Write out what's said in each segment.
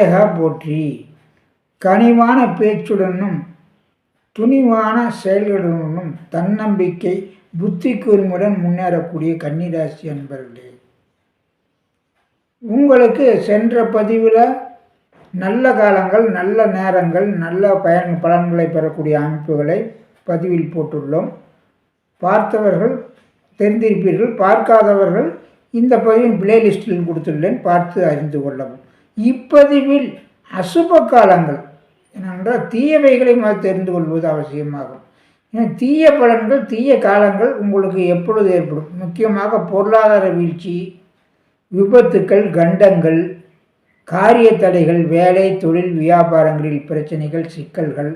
விநாயகா போற்றி. கனிவான பேச்சுடனும் துணிவான செயல்களுடனும் தன்னம்பிக்கை புத்தி கூர்மையுடன் முன்னேறக்கூடிய கன்னிராசி அன்பர்களே. உங்களுக்கு சென்ற பதிவில் நல்ல காலங்கள் நல்ல நேரங்கள் நல்ல பயன் பலன்களை பெறக்கூடிய அமைப்புகளை பதிவில் போட்டுள்ளோம். பார்த்தவர்கள் தெரிந்திருப்பீர்கள் பார்க்காதவர்கள் இந்த பதிவின் பிளேலிஸ்டில் கொடுத்துள்ளேன் பார்த்து அறிந்து கொள்ளவும். இப்பதிவில் அசுப காலங்கள். ஏனென்றால் தீயவைகளை முதல் தெரிந்து கொள்வது அவசியமாகும். ஏன்னா தீய பலன்கள் தீய காலங்கள் உங்களுக்கு எப்பொழுது ஏற்படும்? முக்கியமாக பொருளாதார வீழ்ச்சி விபத்துக்கள் கண்டங்கள் காரிய தடைகள் வேலை தொழில் வியாபாரங்களில் பிரச்சனைகள் சிக்கல்கள்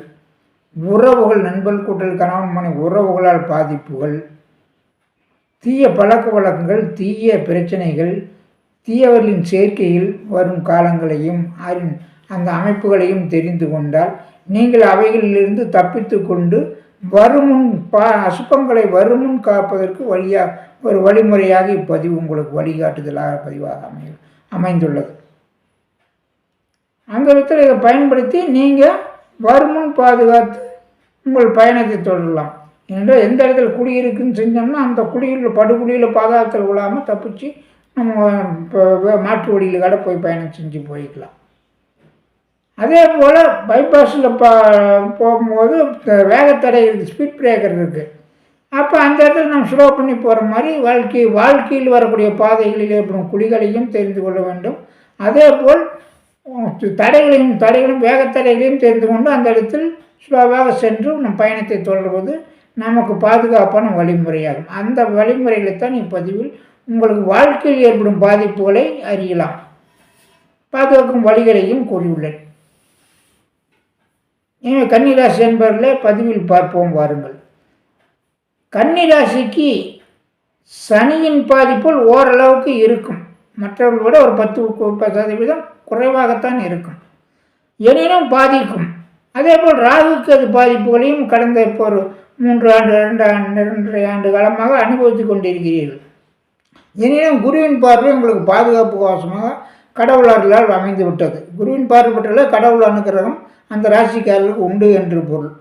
உறவுகள் நண்பர் கூட்டல் கணவன் மனை உறவுகளால் பாதிப்புகள் தீய பழக்க வழக்கங்கள் தீய பிரச்சனைகள் தீயவர்களின் சேர்க்கையில் வரும் காலங்களையும் அறி- அந்த அமைப்புகளையும் தெரிந்து கொண்டால் நீங்கள் அவைகளிலிருந்து தப்பித்து கொண்டு வருமுன் பா அசுப்பங்களை வருமுன் காப்பதற்கு வழியாக ஒரு வழிமுறையாக இப்பதிவு உங்களுக்கு வழிகாட்டுதலாக பதிவாக அமை அமைந்துள்ளது. அந்த விதத்தில் இதை பயன்படுத்தி நீங்கள் வருமுன் பாதுகாத்து உங்கள் பயணத்தை தொடரலாம். என்றால் எந்த இடத்துல குடி இருக்குன்னு செஞ்சோம்னா அந்த குடியில் படுகுழியில் பாதாளத்தில் விழாமல் தப்பிச்சு நம்ம இப்போ மாட்டு மாற்று வழியில் கூட போய் பயணம் செஞ்சு போய்க்கலாம். அதே போல் பைபாஸில் பா போகும்போது வேகத்தடை இருக்குது ஸ்பீட் பிரேக்கர் இருக்குது அப்போ அந்த இடத்துல நம்ம ஸ்லோ பண்ணி போகிற மாதிரி வாழ்க்கை வாழ்க்கையில் வரக்கூடிய பாதைகளில் ஏற்படும் குழிகளையும் தெரிந்து கொள்ள வேண்டும். அதே போல் தடைகளையும் தடைகளும் வேகத்தடைகளையும் தெரிந்து கொண்டு அந்த இடத்தில் ஸ்லோவாக சென்று நம் பயணத்தை தொடர்வது நமக்கு பாதுகாப்பான வழிமுறையாகும். அந்த வழிமுறைகளைத்தான் இப்பதிவில் உங்களுக்கு வாழ்க்கையில் ஏற்படும் பாதிப்புகளை அறியலாம். பாதுகாக்கும் வழிகளையும் கூறியுள்ளேன். எனவே கன்னிராசி என்பவர்களே பதிவில் பார்ப்போம் வாருங்கள். கன்னிராசிக்கு சனியின் பாதிப்புகள் ஓரளவுக்கு இருக்கும். மற்றவர்கள் விட ஒரு பத்து பத்து சதவீதம் குறைவாகத்தான் இருக்கும். எனினும் பாதிக்கும். அதே போல் ராகுக்கு அது பாதிப்புகளையும் கடந்த இப்போ ஒரு மூன்று ஆண்டு ரெண்டு ஆண்டு ரெண்டரை ஆண்டு காலமாக அனுபவித்து கொண்டிருக்கிறீர்கள். எனினும் குருவின் பார்வை உங்களுக்கு பாதுகாப்பு கோசமாக கடவுள் அருளால் அமைந்து விட்டது. குருவின் பார்வை கடவுள் அனுகிரகம் அந்த ராசிக்காரர்களுக்கு உண்டு என்று பொருள்.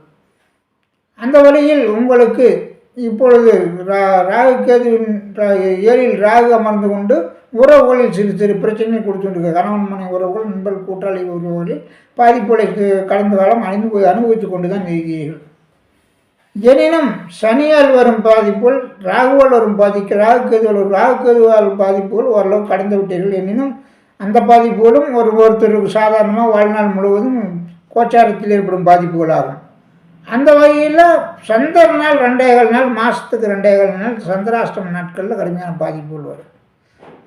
அந்த வழியில் உங்களுக்கு இப்பொழுது ரா- ராகு கேதுவின் ரா- ஏழில் ராகு அமர்ந்து கொண்டு உறவுகளில் சிறு சிறு பிரச்சனைகள் கொடுத்துருக்கு கணவன் மனை உறவுகள் நண்பர் கூட்டாளி உறவுகளில் பாதிப்புகளை கடந்த காலம் அணிந்து போய் அனுபவித்துக் கொண்டு தான் இருக்கிறீர்கள். எனினும் சனியால் வரும் பாதிப்புகள் ராகுவால் வரும் பாதிக்கு ராகு கேதுவால் வரும் ராகு கேதுவால் பாதிப்புகள் ஓரளவு கடந்து விட்டீர்கள். எனினும் அந்த பாதிப்புகளும் ஒரு ஒருத்தருக்கு சாதாரணமாக வாழ்நாள் முழுவதும் கோச்சாரத்தில் ஏற்படும் பாதிப்புகளாகும். அந்த வகையில் சந்திர நாள் ரெண்டேகால் நாள் மாதத்துக்கு ரெண்டேகால் நாள் சந்திராஷ்டம நாட்களில் கடுமையான பாதிப்புகள் வரும்.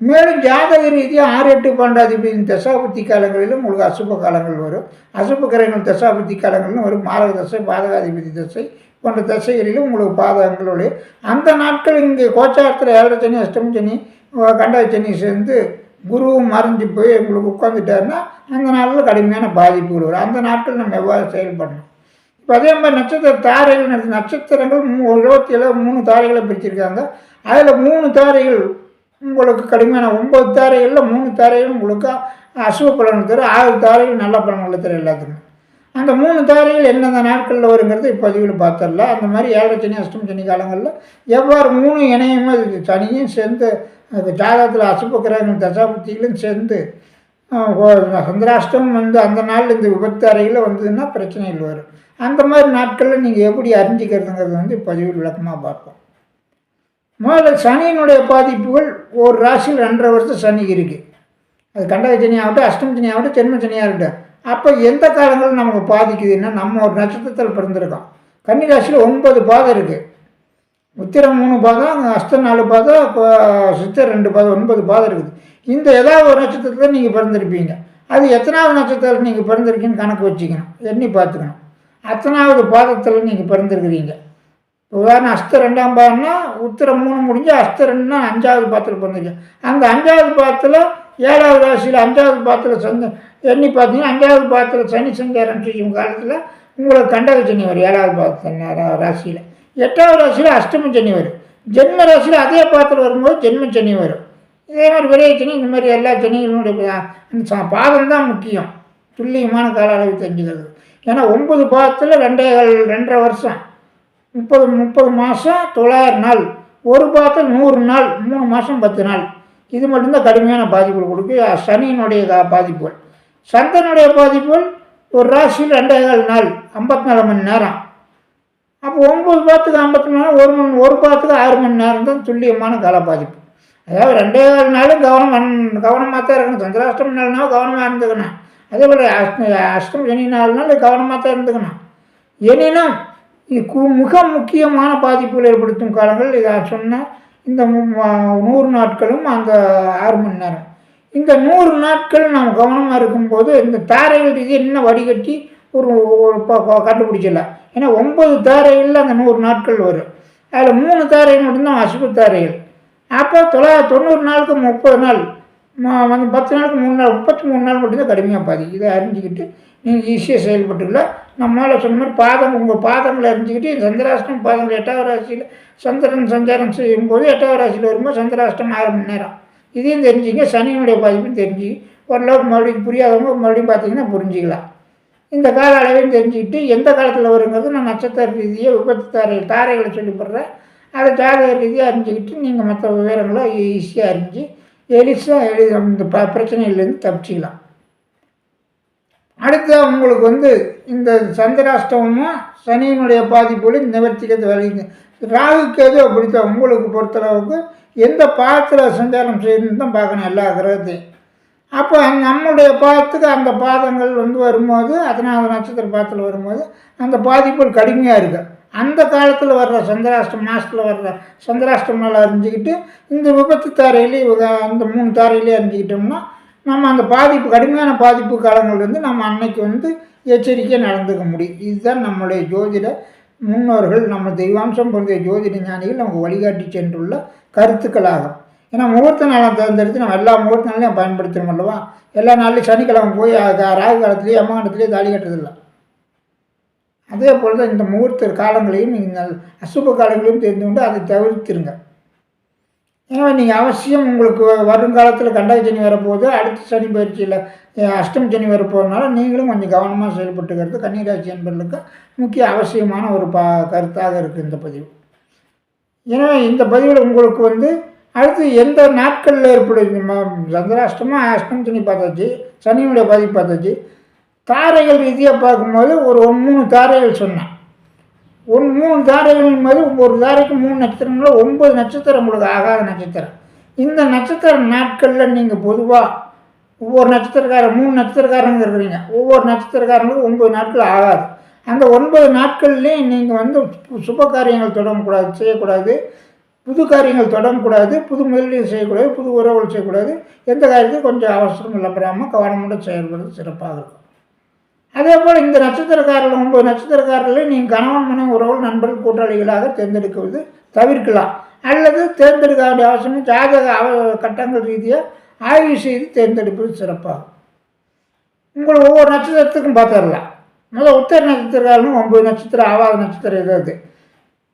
மேலும் ஜாதக ரீதியாக ஆறு எட்டு பன்னெண்டாதிபதியின் தசாபுத்தி காலங்களிலும் உங்களுக்கு அசுப காலங்கள் வரும். அசுப கிரகங்கள் தசாபுத்தி காலங்களிலும் வரும். மாரக தசை பாதகாதிபதி தசை போன்ற தசைகளிலும் உங்களுக்கு பாதகங்களுடைய அந்த நாட்கள் இங்கே கோச்சாரத்தில் ஏழரை சனி அஷ்டமி சனி கண்டக சனி சேர்ந்து குருவும் மறைஞ்சு போய் உங்களுக்கு உட்காந்துட்டாருன்னா அந்த நாளில் கடுமையான பாதிப்புகள் வரும். அந்த நாட்கள் நம்ம எவ்வாறு செயல்படணும்? இப்போ அதே மாதிரி நட்சத்திர தாரைகள் நட்சத்திரங்கள் மூ இருபத்தி ஏழு மூணு தாரைகளை பிரிச்சிருக்காங்க. அதில் மூணு தாரைகள் உங்களுக்கு கடுமையான ஒம்பது தாரைகளில் மூணு தாரைகள் உங்களுக்கு அசுவ பலன் தரும். ஆறு தாரைகள் நல்ல பலன்களை தரும் எல்லாத்துக்குமே. அந்த மூணு தாரைகள் எந்தெந்த நாட்களில் வருங்கிறது இப்போ பார்த்துடல அந்த மாதிரி ஏழரை சனி அஷ்டமி சனி காலங்களில் எவ்வாறு மூணு இணையமோ இது சனியும் சேர்ந்து அது ஜாதகத்தில் அசுப கிரகங்கள் தசாபுத்திகளும் சேர்ந்து ஆஹ், சந்திராஷ்டம் வந்து அந்த நாளில் இந்த விபத்து அறையில் வந்ததுன்னா பிரச்சனைகள் வரும் அந்த மாதிரி நாட்களில் நீங்கள் எப்படி அறிஞ்சிக்கிறதுங்கிறது வந்து பதிவில் விளக்கமாக பார்ப்போம். முதல்ல சனியினுடைய பாதிப்புகள் ஒரு ராசியில் ரெண்டரை வருஷம் சனி இருக்குது அது கண்டக சனி ஆகட்டும் அஷ்டம சனி ஆகட்டும் ஜென்ம சனி அப்போ எந்த காலங்களும் நமக்கு பாதிக்குதுன்னா நம்ம ஒரு நட்சத்திரத்தில் பிறந்திருக்கோம். கன்னிராசியில் ஒன்பது பாதம் இருக்குது உத்திரம் மூணு பாதம் அஸ்தம் நாலு பாதம் இப்போ சித்தர் ரெண்டு பாதம் ஒன்பது பாதம் இருக்குது. இந்த ஏதாவது ஒரு நட்சத்திரத்தில் நீங்கள் பிறந்திருப்பீங்க. அது எத்தனாவது நட்சத்திரத்தில் நீங்கள் பிறந்திருக்கீங்கன்னு கணக்கு வச்சுக்கணும். எண்ணி பார்த்துக்கணும். அத்தனாவது பாதத்தில் நீங்கள் பிறந்திருக்கிறீங்க. உதாரணம் அஸ்த ரெண்டாம் பாதம்னா உத்திரம் மூணு முடிஞ்சு அஸ்த ரெண்டுனா அஞ்சாவது பாத்திரம் பிறந்திருக்கீங்க. அந்த அஞ்சாவது பாதத்தில் ஏழாவது ராசியில் அஞ்சாவது பாத்திரம் சந்த எண்ணி பார்த்தீங்கன்னா அஞ்சாவது பாத்திரம் சனி சஞ்சாரம் செய்யும் காலத்தில் உங்களுக்கு கண்டக சனி வரும் ஏழாவது பாத்திரம் ராசியில். எட்டாவது ராசியில் அஷ்டம சனி வரும். ஜென்ம ராசியில் அதே பாத்திரம் வரும்போது ஜென்ம சனி வரும். இதே மாதிரி விரைய சனி இந்த மாதிரி எல்லா சனிகளுடைய பாதம் தான் முக்கியம். துல்லியமான கால அளவு தெரிஞ்சுக்கிறது. ஏன்னா ஒன்பது பாதத்தில் ரெண்டே ரெண்டரை வருஷம். முப்பது முப்பது மாதம் தொள்ளாயிரம் நாள். ஒரு பாதத்தில் நூறு நாள் மூணு மாதம் பத்து நாள். இது மட்டும்தான் கடுமையான பாதிப்புகள் கொடுக்கு சனியினுடைய பாதிப்புகள். சந்தனுடைய பாதிப்புகள் ஒரு ராசியில் ரெண்டே கால் நாள் ஐம்பத்தி நாலு மணி நேரம். அப்போ ஒம்பது பாத்துக்கு ஐம்பத்தி நாலு ஒரு மணி ஒரு பாத்துக்கு ஆறு மணி நேரம் தான் துல்லியமான கால பாதிப்பு. அதாவது ரெண்டே கால் நாளும் கவனம் கவனமாக தான் இருக்கணும். சந்திராஷ்டமி நாள்னாலும் கவனமாக இருந்துக்கணும். அதே போல் அஷ்ட அஷ்டம் சனி நாள்னாலும் கவனமாக தான் இருந்துக்கணும். எனினும் இது கு- மிக முக்கியமான பாதிப்புகள் ஏற்படுத்தும் காலங்கள் இதை சொன்ன இந்த மு- நூறு நாட்களும் அந்த ஆறு மணி நேரம். இந்த நூறு நாட்கள் நாம் கவனமாக இருக்கும்போது இந்த தாரைகள் இது என்ன வடிகட்டி ஒரு ஒரு கண்டுபிடிச்சிடலாம். ஏன்னா ஒன்பது தாரைகளில் அந்த நூறு நாட்கள் வரும். அதில் மூணு தாரைகள் மட்டும்தான் அசுப தாரைகள். அப்போ தொள்ளாயிரத்தி தொண்ணூறு நாளுக்கு முப்பது நாள். வந்து பத்து நாளுக்கு மூணு நாள் முப்பத்தி மூணு நாள் மட்டும்தான் கடுமையாக பாதிக்கும் இதை அறிஞ்சிக்கிட்டு நீங்கள் ஈஸியாக செயல்பட்டுக்கலாம் நம்மளால் சொன்ன மாதிரி பாதம் உங்கள் பாதங்களை அறிஞ்சிக்கிட்டு சந்திராஷ்டம் பாதங்கள் எட்டாவது ராசியில் சந்திரன் சஞ்சாரம் செய்யும்போது எட்டாவது ராசியில் வரும்போது சந்திராஷ்டம் ஆறு மணி நேரம். இதையும் தெரிஞ்சுங்க சனியினுடைய பாதிப்பும் தெரிஞ்சு ஓரளவுக்கு மறுபடியும் புரியாதவங்க மறுபடியும் பார்த்தீங்கன்னா புரிஞ்சிக்கலாம். இந்த கால அளவையும் தெரிஞ்சுக்கிட்டு எந்த காலத்தில் வருங்கிறது நான் நட்சத்திர ரீதியாக விபத்து தாரை தாரைகளை சொல்லிப்படுறேன் அதை ஜாதக ரீதியாக அறிஞ்சிக்கிட்டு நீங்கள் மற்ற விவரங்களை ஈஸியாக அறிஞ்சு எளிசாக எளி இந்த ப பிரச்சனையிலேருந்து தப்பிச்சிக்கலாம். அடுத்து உங்களுக்கு வந்து இந்த சந்திராஷ்டமும் சனியினுடைய பாதிப்புகளையும் நிவர்த்திக்கிறது வழிங்க. ராகுக்கு எது அப்படித்தான் உங்களுக்கு பொறுத்தளவுக்கு எந்த பாதத்தில் சஞ்சாரம் செய்யணும்னு தான் பார்க்கணும் எல்லா கிரகத்தையும். அப்போ நம்முடைய பாதத்துக்கு அந்த பாதங்கள் வந்து வரும்போது அதனால் நட்சத்திர பாதத்தில் வரும்போது அந்த பாதிப்புகள் கடுமையாக இருக்குது அந்த காலத்தில் வர்ற சந்திராஷ்டம் மாதத்தில் வர்ற சந்திராஷ்டமெல்லாம் அறிஞ்சிக்கிட்டு இந்த விபத்து தாரையிலே அந்த மூணு தாரையிலே அறிஞ்சிக்கிட்டோம்னா நம்ம அந்த பாதிப்பு கடுமையான பாதிப்பு காலங்கள்லேருந்து நம்ம அன்னைக்கு வந்து எச்சரிக்கையாக நடந்துக்க முடியும். இதுதான் நம்மளுடைய ஜோதிட முன்னோர்கள் நம்ம தெய்வாம்சம் பொருந்திய ஜோதிட ஞானிகள் நமக்கு வழிகாட்டி சென்றுள்ள கருத்துக்களாகும். ஏன்னா முகூர்த்த நாளை தேர்ந்தெடுத்து நம்ம எல்லா முகூர்த்த நாளையும் பயன்படுத்தணும் அல்லவா? எல்லா நாள்லையும் சனிக்கிழமை போய் ராகு காலத்துலேயே அம்மாண்டத்துலேயே தாலி கட்டுறதில்லை. அதே போல் தான் இந்த முகூர்த்த காலங்களையும் நீங்கள் அசுப காலங்களையும் தெரிந்து கொண்டு அதை தவிர்த்திருங்க. நீங்கள் அவசியம் உங்களுக்கு வருங்காலத்தில் கண்டக சனி வரப்போகுது அடுத்த சனி பயிற்சியில் அஷ்டம் சனி வரப்போகிறதுனால நீங்களும் கொஞ்சம் கவனமாக செயல்பட்டுக்கிறது கன்னிராசி என்பர்களுக்கு முக்கிய அவசியமான ஒரு பா கருத்தாக இருக்குது இந்த பதிவு. ஏன்னா இந்த பதிவில் உங்களுக்கு வந்து அடுத்து எந்த நாட்களில் ஏற்படும்? சந்திராஷ்டமாக அஷ்டம் சனி பார்த்தாச்சு சனியுடைய பதிவு பார்த்தாச்சு. தாரைகள் ரீதியாக பார்க்கும்போது ஒரு ஒரு மூணு தாரைகள் சொன்னேன் ஒரு மூணு தாரைகள் போது ஒரு தாரைக்கு மூணு நட்சத்திரங்கள ஒன்பது நட்சத்திரம் உங்களுக்கு ஆகாத நட்சத்திரம். இந்த நட்சத்திர நாட்களில் நீங்கள் பொதுவாக ஒவ்வொரு நட்சத்திரக்காரன் மூணு நட்சத்திரக்காரங்க இருக்கிறீங்க. ஒவ்வொரு நட்சத்திரக்காரங்களுக்கும் ஒன்பது நாட்கள் ஆகாது. அந்த ஒன்பது நாட்கள்லேயும் நீங்கள் வந்து சுப காரியங்கள் தொடங்கக்கூடாது செய்யக்கூடாது. புது காரியங்கள் தொடங்கக்கூடாது. புது முதலீடு செய்யக்கூடாது. புது உறவுகள் செய்யக்கூடாது. எந்த காரியத்தையும் கொஞ்சம் அவசரம் இல்லாமல் கவனமுடன் செயல்படுறது சிறப்பாக இருக்கும். அதே போல் இந்த நட்சத்திரக்காரர்கள் ஒன்பது நட்சத்திரக்காரர்களை நீங்கள் கணவன் மனைவி உறவுகள் நண்பர்கள் கூட்டாளிகளாக தேர்ந்தெடுக்குவது தவிர்க்கலாம். அல்லது தேர்ந்தெடுக்க வேண்டிய அவசியம் ஜாதக அவ கட்டங்கள் ரீதியாக ஆய்வு செய்து தேர்ந்தெடுப்பது சிறப்பாகும். உங்களை ஒவ்வொரு நட்சத்திரத்துக்கும் பார்த்துடலாம். முதல்ல உத்தர நட்சத்திரக்காரனும் ஒன்பது நட்சத்திரம் ஆவாத நட்சத்திரம் எதாவது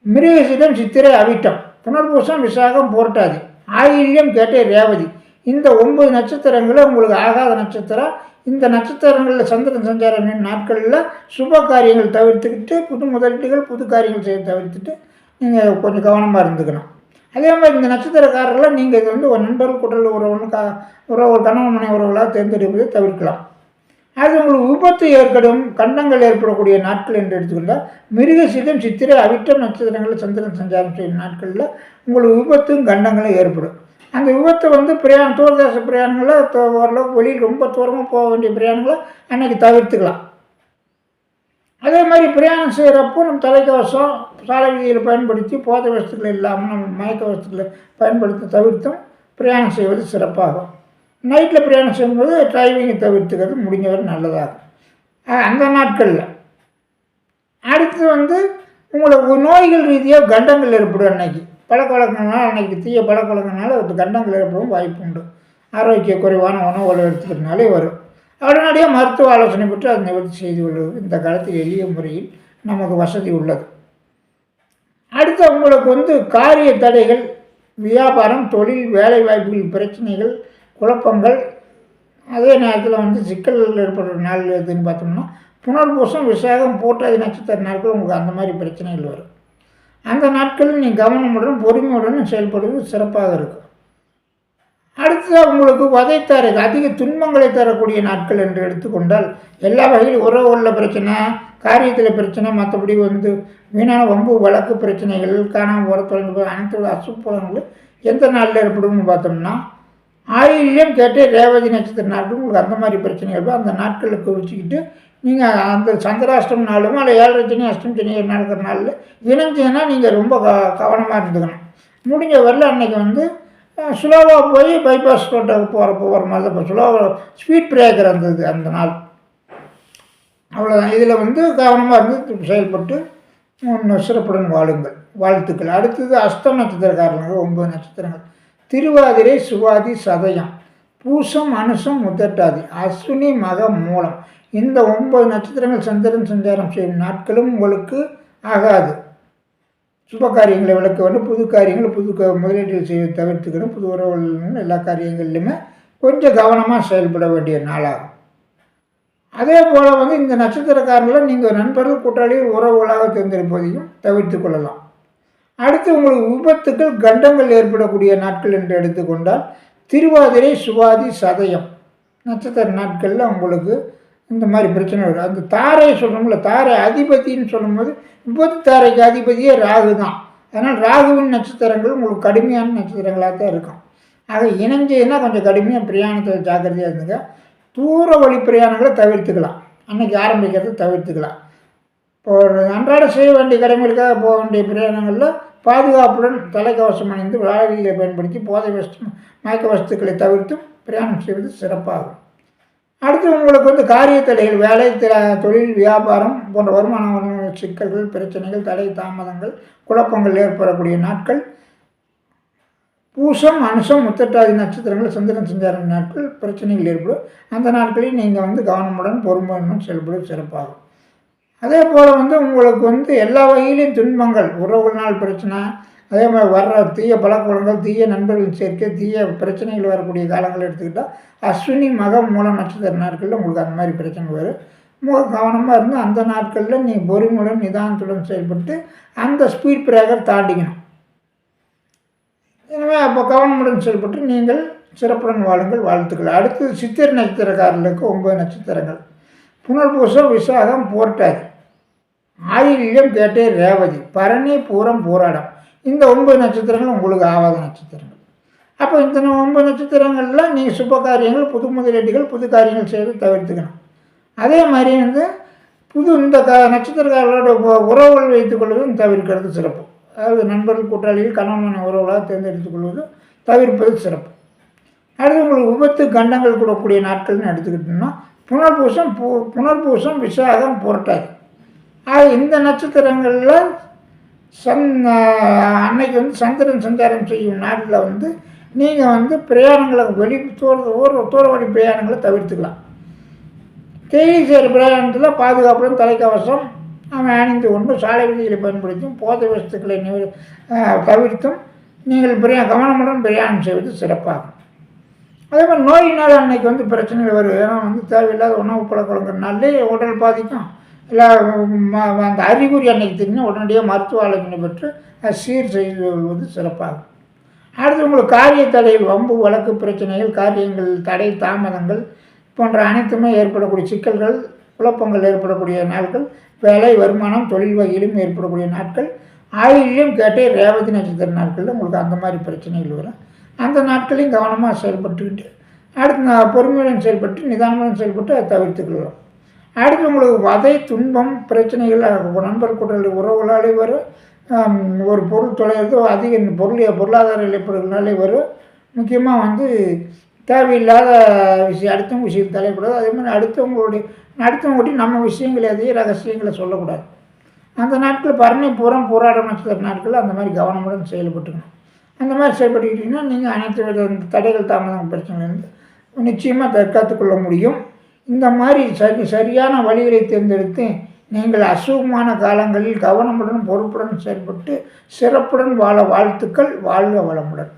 மிருகசிடம் சித்திரை அவிட்டம். புனர்பூசம் விசாகம் போர்ட்டாதி. ஆயில்யம் கேட்டே ரேவதி. இந்த ஒன்பது நட்சத்திரங்களும் உங்களுக்கு ஆகாத நட்சத்திரம். இந்த நட்சத்திரங்களில் சந்திரன் சஞ்சாரம் நாட்களில் சுப காரியங்கள் தவிர்த்துக்கிட்டு புது முதலீடுகள் புது காரியங்கள் செய்ய தவிர்த்துட்டு நீங்கள் கொஞ்சம் கவனமாக இருந்துக்கணும். அதே மாதிரி இந்த நட்சத்திரக்காரர்களாக நீங்கள் இது வந்து ஒரு நண்பர்கள் குடல் உறவுன்னு கா உறவு கணவன் மனை உறவுகளாக தேர்ந்தெடுப்பதை தவிர்க்கலாம். அது உங்களுக்கு விபத்து ஏற்படும் கண்டங்கள் ஏற்படக்கூடிய நாட்கள் என்று எடுத்துக்கொண்டால் மிருகசிதம் சித்திரை அவிட்டம் நட்சத்திரங்களில் சந்திரன் சஞ்சாரம் செய்யும் நாட்களில் உங்களுக்கு விபத்தும் கண்டங்களும் ஏற்படும். அந்த விபத்தை வந்து பிரயாணம் தூரதேச பிரயாணங்களை ஓரளவுக்கு வெளியில் ரொம்ப தூரமாக போக வேண்டிய பிரயாணங்களை அன்னைக்கு தவிர்த்துக்கலாம். அதே மாதிரி பிரயாணம் செய்கிறப்போ நம்ம தலைக்கவசம் சாலை விதிகளை பயன்படுத்தி போதை வசதிகள் இல்லாமல் நம்ம மயக்க வசதிகளை பயன்படுத்த தவிர்த்தும் பிரயாணம் செய்வது சிறப்பாகும். நைட்டில் பிரயாணம் செய்யும்போது டிரைவிங்கை தவிர்த்துக்கிறது முடிஞ்சவரை நல்லதாகும். அந்த நாட்களில். அடுத்து வந்து உங்களுக்கு நோய்கள் ரீதியாக கண்டங்கள் ஏற்படும் அன்னைக்கு. பழக்க அன்றைக்கி அன்னைக்கு தீய பழக்க வழக்கங்களால அது கண்டங்கள் ஏற்படும் வாய்ப்பு உண்டு ஆரோக்கிய குறைவான உணவுகளை எடுத்துக்கிறதுனாலே வரும். உடனடியாக மருத்துவ ஆலோசனை பெற்று அதை நிவர்த்தி செய்து கொள்வது இந்த காலத்தில் எளிய முறையில் நமக்கு வசதி உள்ளது. அடுத்து உங்களுக்கு வந்து காரிய தடைகள் வியாபாரம் தொழில் வேலை வாய்ப்புகள் பிரச்சனைகள் குழப்பங்கள் அதே நேரத்தில் வந்து சிக்கல்கள் ஏற்படுற நாள் எதுன்னு பார்த்தோம்னா புனர்பூசம் விசாகம் போட்டாதி நட்சத்திர நாட்கள் உங்களுக்கு அந்த மாதிரி பிரச்சனைகள் வரும். அந்த நாட்களில் நீ கவனமுடன் பொறுமையுடன் செயல்படுவது சிறப்பாக இருக்கும். அடுத்து உங்களுக்கு வதைத்தாரு அதிக துன்பங்களை தரக்கூடிய நாட்கள் என்று எடுத்துக்கொண்டால் எல்லா வகையிலும் உறவுகளில் பிரச்சனை காரியத்தில் பிரச்சனை மற்றபடி வந்து வீணான வம்பு வழக்கு பிரச்சனைகள் காணாமல் போகிற தொலைந்து அனைத்து அசுப்பலங்களும் எந்த நாளில் ஏற்படும்னு பார்த்தோம்னா ஆயில்யம் கேட்டு ரேவதி நட்சத்திர நாட்கள் உங்களுக்கு அந்த மாதிரி பிரச்சனைகள் அந்த நாட்களில் குறிச்சிக்கிட்டு நீங்கள் அந்த சந்திராஷ்டம் நாளும் அல்ல ஏழரை சனி அஷ்டம் சனி நடக்கிற நாளில் இணைஞ்சதுன்னா நீங்கள் ரொம்ப க கவனமாக இருந்துக்கணும். முடிஞ்ச வரல அன்றைக்கி வந்து ஸ்லோவாக போய் பைபாஸ் ரோட்டை போகிற போகிற மாதிரி தான் இப்போ ஸ்லோவாக ஸ்பீட் பிரேக்கர் இருந்தது அந்த நாள். அவ்வளோதான் இதில் வந்து கவனமாக இருந்து செயல்பட்டு சிறப்புடன் வாழுங்கள். வாழ்த்துக்கள். அடுத்தது அஷ்ட நட்சத்திரக்காரங்க ஒன்பது நட்சத்திரங்கள். திருவாதிரை சுவாதி சதயம். பூசம் அனுசம் முத்தட்டாதி அஸ்வினி மக மூலம். இந்த ஒன்பது நட்சத்திரங்கள் சந்திரன் சஞ்சாரம் செய்யும் நாட்களும் உங்களுக்கு ஆகாது. சுப காரியங்களை விளக்க வேண்டும் புது காரியங்கள் புது க முதலீடுகள் செய்ய தவிர்த்துக்கணும். புது உறவுகள் எல்லா காரியங்கள்லையுமே கொஞ்சம் கவனமாக செயல்பட வேண்டிய நாளாகும். அதே போல் வந்து இந்த நட்சத்திரக்காரர்களை நீங்கள் நண்பர்கள் கூட்டாளிகள் உறவுகளாக தேர்ந்தெடுப்பதையும் தவிர்த்து கொள்ளலாம். அடுத்து உங்களுக்கு விபத்துக்கள் கண்டங்கள் ஏற்படக்கூடிய நாட்கள் என்று எடுத்துக்கொண்டால் திருவாதிரை சுவாதி சதயம். நட்சத்திர நாட்களில் உங்களுக்கு இந்த மாதிரி பிரச்சனை வரும் அந்த தாரை சொல்கிறோம்ல தாரை அதிபதினு சொல்லும்போது விபத்து தாரைக்கு அதிபதியே ராகு தான். அதனால் ராகுவின் நட்சத்திரங்கள் உங்களுக்கு கடுமையான நட்சத்திரங்களாக தான் இருக்கும். ஆக இணைஞ்சதுன்னா கொஞ்சம் கடுமையாக பிரயாணத்தை ஜாக்கிரதையாக இருந்துங்க. தூர வழி பிரயாணங்களை தவிர்த்துக்கலாம். அன்றைக்கி ஆரம்பிக்கிறத தவிர்த்துக்கலாம். இப்போ ஒரு அன்றாட செய்ய வேண்டிய கடமைகளுக்காக போக வேண்டிய பிரயாணங்களில் பாதுகாப்புடன் தலைக்கவசம் அணிந்து வாழவியலை பயன்படுத்தி போதை வஸ்து மயக்க வஸ்துக்களை தவிர்த்தும் பிரயாணம் செய்வது சிறப்பாகும். அடுத்து உங்களுக்கு வந்து காரிய தடைகள் வேலை தொழில் வியாபாரம் போன்ற வருமான சிக்கல்கள் பிரச்சனைகள் தடை தாமதங்கள் குழப்பங்கள் ஏற்படக்கூடிய நாட்கள் பூசம் அனுசம் முத்தட்டாதி நட்சத்திரங்கள் சந்திரன் சஞ்சாரம் நாட்கள் பிரச்சனைகள் ஏற்படும். அந்த நாட்களில் நீங்கள் வந்து கவனமுடன் பொறுமையுடன் செயல்படுவது சிறப்பாகும். அதே போல் வந்து உங்களுக்கு வந்து எல்லா வகையிலையும் துன்பங்கள் உறவுகள்னால் பிரச்சனை அதே மாதிரி வர்ற தீய பழக்கவழங்கள் தீய நண்பர்கள் சேர்க்கை தீய பிரச்சனைகள் வரக்கூடிய காலங்கள் எடுத்துக்கிட்டால் அஸ்வினி மகம் மூலம் நட்சத்திர நாட்களில் உங்களுக்கு அந்த மாதிரி பிரச்சனை வரும். முக கவனமாக இருந்து அந்த நாட்களில் நீ பொறுமையுடன் நிதானத்துடன் செயல்பட்டு அந்த ஸ்பீட் பிரேக்கர் தாண்டிக்கணும். எனவே அப்போ கவனமுடன் செயல்பட்டு நீங்கள் சிறப்புடன் வாழுங்கள் வாழ்த்துக்கள். அடுத்து சித்திர நட்சத்திரக்காரர்களுக்கு ஒன்பது நட்சத்திரங்கள். புனர்பூசம் விசாகம் போர்ட்டாதி. ஆயில்யம் கேட்டே ரேவதி. பரணி பூரம் போராடம். இந்த ஒன்பது நட்சத்திரங்கள் உங்களுக்கு ஆவாத நட்சத்திரங்கள். அப்போ இந்த ஒன்பது நட்சத்திரங்களில் நீங்கள் சுப காரியங்கள் புது முதலீடுகள் புது காரியங்கள் செய்து தவிர்த்துக்கணும். அதே மாதிரி வந்து புது இந்த க நட்சத்திரக்காரர்களோட உறவுகள் வைத்துக்கொள்வதும் தவிர்க்கிறது சிறப்பு. அதாவது நண்பர்கள் கூட்டாளிகள் கணவன் உறவுகளாக தேர்ந்தெடுத்துக் கொள்வது தவிர்ப்பது சிறப்பு. அடுத்து உங்களுக்கு விபத்து கண்டங்கள் கூடக்கூடிய நாட்கள்னு எடுத்துக்கிட்டோம்னா புனர்பூசம் பூ புனர்பூசம் விசாகம் புரட்டாது. ஆக இந்த நட்சத்திரங்களில் சன் அன்னைக்கு வந்து சந்திரன் சஞ்சாரம் செய்யும் நாட்டில் வந்து நீங்கள் வந்து பிரயாணங்களை வெளி தூர ஊர் தூர வழி பிரயாணங்களை தவிர்த்துக்கலாம். தேடி செய்கிற பிரயாணத்தில் பாதுகாப்புடன் தலைக்கவசம் அவன் அணிந்து கொண்டு சாலை விதிகளை பயன்படுத்தும் போதை வசத்துக்களை தவிர்த்தும் நீங்கள் பிரயா கவனமுடன் பிரயாணம் செய்வது சிறப்பாகும். அதே மாதிரி நோயினால் அன்னைக்கு வந்து பிரச்சனைகள் வரும். ஏன்னா வந்து தேவையில்லாத உணவு பழக்கங்கள்னாலே உடல் பாதிக்கும். இல்லை அந்த அறிகுறி அன்னைக்கு தெரிஞ்சு உடனடியாக மருத்துவ ஆலோசனை பெற்று அது சீர் செய்து கொள்வது சிறப்பாகும். அடுத்து உங்களுக்கு காரிய தடைகள் வம்பு வழக்கு பிரச்சனைகள் காரியங்கள் தடை தாமதங்கள் போன்ற அனைத்துமே ஏற்படக்கூடிய சிக்கல்கள் குழப்பங்கள் ஏற்படக்கூடிய நாட்கள் வேலை வருமானம் தொழில் வகையிலும் ஏற்படக்கூடிய நாட்கள் ஆயிலையும் கேட்டே ரேவதி நட்சத்திர நாட்களில் உங்களுக்கு அந்த மாதிரி பிரச்சனைகள் வரும். அந்த நாட்களையும் கவனமாக செயல்பட்டுக்கிட்டு அடுத்து பொறுமையுடன் செயல்பட்டு நிதானமுடன் செயல்பட்டு அதை தவிர்த்துக்கொள்ளலாம். அடுத்து உங்களுக்கு வதை துன்பம் பிரச்சனைகள் நண்பர் கூட்டல் உறவுகளாலே வரும். ஒரு பொருள் தொலைகிறது அதிக பொருள் பொருளாதார இழப்புகளாலே வரும். முக்கியமாக வந்து தேவையில்லாத விஷயம் அடுத்தவங்க விஷயம் தலையக்கூடாது அதே மாதிரி அடுத்தவங்களுடைய அடுத்தவங்கள்ட்ட நம்ம விஷயங்களை எதையும் ரகசியங்களை சொல்லக்கூடாது. அந்த நாட்கள் பரணி பூரம் போராட நட்சத்திர நாட்களில் அந்த மாதிரி கவனமுடன் செயல்பட்டுக்கணும். அந்த மாதிரி செயல்பட்டுக்கிட்டிங்கன்னா நீங்கள் அனைத்து வித தடைகள் தாமதம் பிரச்சனைலேருந்து நிச்சயமாக தற்காத்துக்கொள்ள முடியும். இந்த மாதிரி சரி சரியான வழிகளை தேர்ந்தெடுத்து நீங்கள் அசுகமான காலங்களில் கவனமுடன் பொறுப்புடன் செயல்பட்டு சிறப்புடன் வாழ வாழ்த்துக்கள் வாழ்க வளமுடன்.